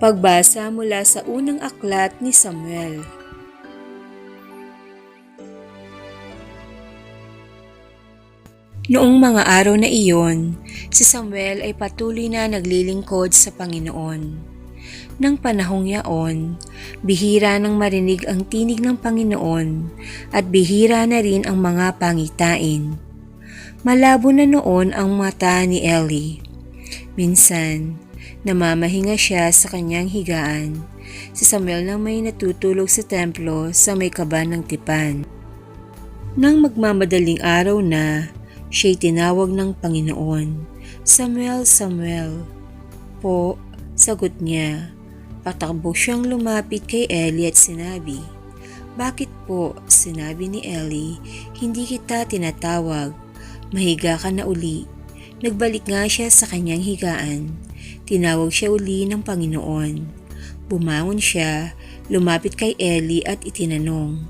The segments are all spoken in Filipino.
Pagbasa mula sa unang aklat ni Samuel. Noong mga araw na iyon, si Samuel ay patuloy na naglilingkod sa Panginoon. Nang panahong yaon, bihira nang marinig ang tinig ng Panginoon at bihira na rin ang mga pangitain. Malabo na noon ang mata ni Eli. Minsan, namamahinga siya sa kanyang higaan. Si Samuel na may natutulog sa templo sa may kaban ng tipan. Nang magmamadaling araw na, siya'y tinawag ng Panginoon. Samuel, Samuel. Po, sagot niya. Patakbo siyang lumapit kay Eli at sinabi, Bakit po, sinabi ni Eli, hindi kita tinatawag. Mahiga ka na uli. Nagbalik nga siya sa kanyang higaan. Tinawag siya uli ng Panginoon. Bumangon siya, lumapit kay Eli at itinanong,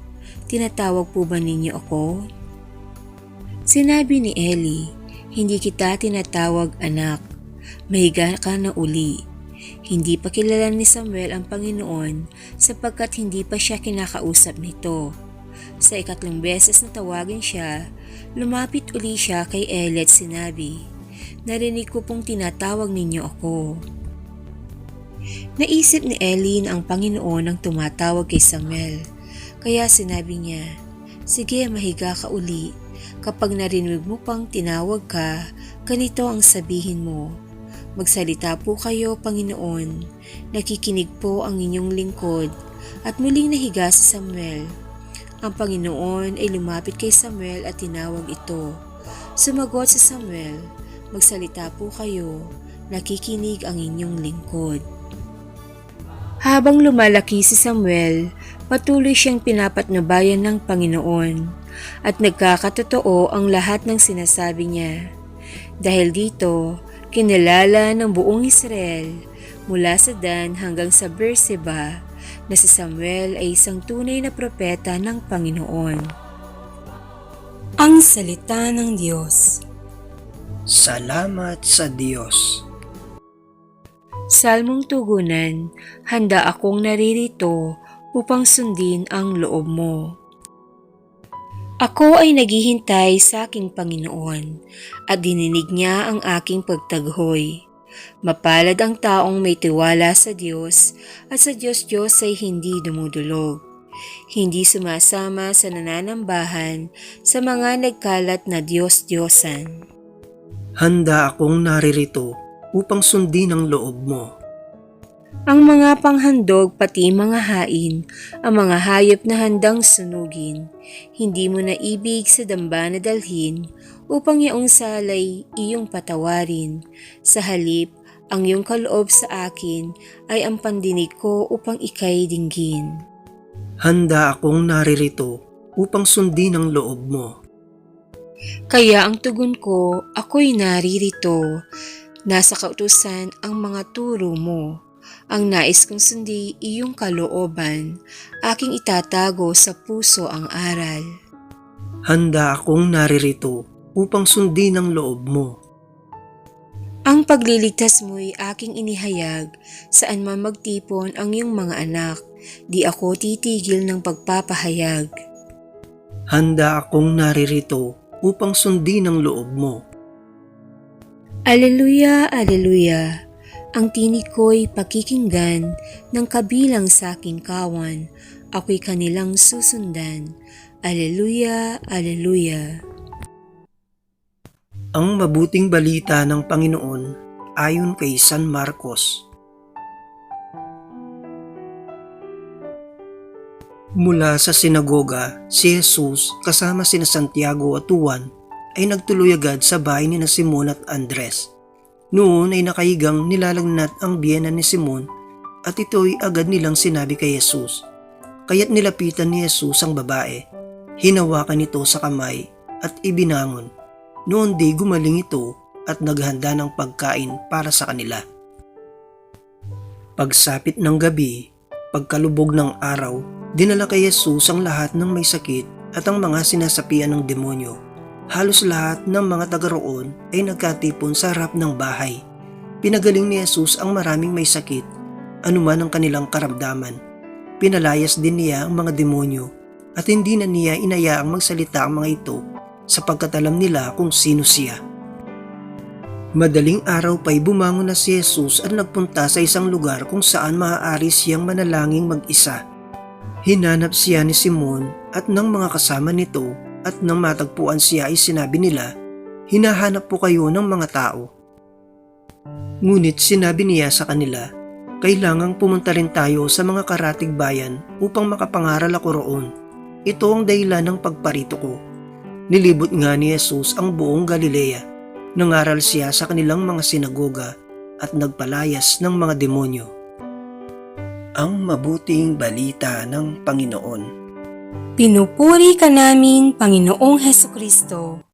Tinatawag po ba ninyo ako? Sinabi ni Eli, Hindi kita tinatawag anak. Mahiga ka na uli. Hindi pa kilala ni Samuel ang Panginoon sapagkat hindi pa siya kinakausap nito. Sa ikatlong beses na tawagin siya, lumapit uli siya kay Eli at sinabi, Narinig ko pong tinatawag ninyo ako. Naisip ni na ang Panginoon ang tumatawag kay Samuel, kaya sinabi niya, Sige, mahiga ka uli. Kapag narinig mo pang tinawag ka, ganito ang sabihin mo, Magsalita po kayo, Panginoon. Nakikinig po ang inyong lingkod. At muling nahiga si Samuel. Ang Panginoon ay lumapit kay Samuel at tinawag ito. Sumagot si Samuel, Magsalita po kayo. Nakikinig ang inyong lingkod. Habang lumalaki si Samuel, patuloy siyang pinapatnubayan ng Panginoon at nagkakatotoo ang lahat ng sinasabi niya. Dahil dito, Kinilala ng buong Israel mula sa Dan hanggang sa Beersheba na si Samuel ay isang tunay na propeta ng Panginoon. Ang Salita ng Diyos Salamat sa Diyos. Salmong Tugunan, Handa akong naririto upang sundin ang loob mo. Ako ay naghihintay sa aking Panginoon at dininig niya ang aking pagtaghoy. Mapalad ang taong may tiwala sa Diyos at sa Diyos-Diyos ay hindi dumudulog. Hindi sumasama sa nananambahan sa mga nagkalat na Diyos-Diyosan. Handa akong naririto upang sundin ang loob mo. Ang mga panghandog pati mga hain, ang mga hayop na handang sunugin, hindi mo na ibig sa damba na dalhin upang yaong salay iyong patawarin. Sa halip, ang iyong kaloob sa akin ay ang pandinig ko upang ikay dinggin. Handa akong naririto upang sundin ang loob mo. Kaya ang tugon ko, ako'y naririto. Nasa kautusan ang mga turo mo. Ang nais kong sundi iyong kalooban, aking itatago sa puso ang aral. Handa akong naririto upang sundin ang loob mo. Ang pagliligtas mo'y aking inihayag, saan man magtipon ang iyong mga anak, di ako titigil ng pagpapahayag. Handa akong naririto upang sundin ang loob mo. Aleluya, aleluya. Ang tinig ko'y pakikinggan ng kabilang sa aking kawan. Ako'y kanilang susundan. Aleluya, aleluya. Ang mabuting balita ng Panginoon ayon kay San Marcos. Mula sa sinagoga, si Jesus kasama sina Santiago at Juan ay nagtuloy agad sa bahay ni na Simon at Andres. Noon ay nakahigang nilalagnat ang biyena ni Simon at ito'y agad nilang sinabi kay Jesus. Kaya't nilapitan ni Jesus ang babae, hinawakan ito sa kamay at ibinangon. Noon di gumaling ito at naghanda ng pagkain para sa kanila. Pagsapit ng gabi, pagkalubog ng araw, dinala kay Jesus ang lahat ng may sakit at ang mga sinasapian ng demonyo. Halos lahat ng mga taga roon ay nagkatipon sa harap ng bahay. Pinagaling ni Jesus ang maraming may sakit anuman ang kanilang karamdaman. Pinalayas din niya ang mga demonyo at hindi na niya inayaang magsalita ang mga ito sapagkat alam nila kung sino siya. Madaling araw pa'y bumangon na si Jesus at nagpunta sa isang lugar kung saan maaari siyang manalangin mag-isa. Hinanap siya ni Simon at ng mga kasama nito at nang matagpuan siya ay sinabi nila, Hinahanap po kayo ng mga tao. Ngunit sinabi niya sa kanila, Kailangang pumunta rin tayo sa mga karatig bayan upang makapangaral ako roon. Ito ang dahilan ng pagparito ko. Nilibot nga ni Jesus ang buong Galilea. Nangaral siya sa kanilang mga sinagoga at nagpalayas ng mga demonyo. Ang mabuting balita ng Panginoon. Pinupuri ka namin, Panginoong Heso Kristo.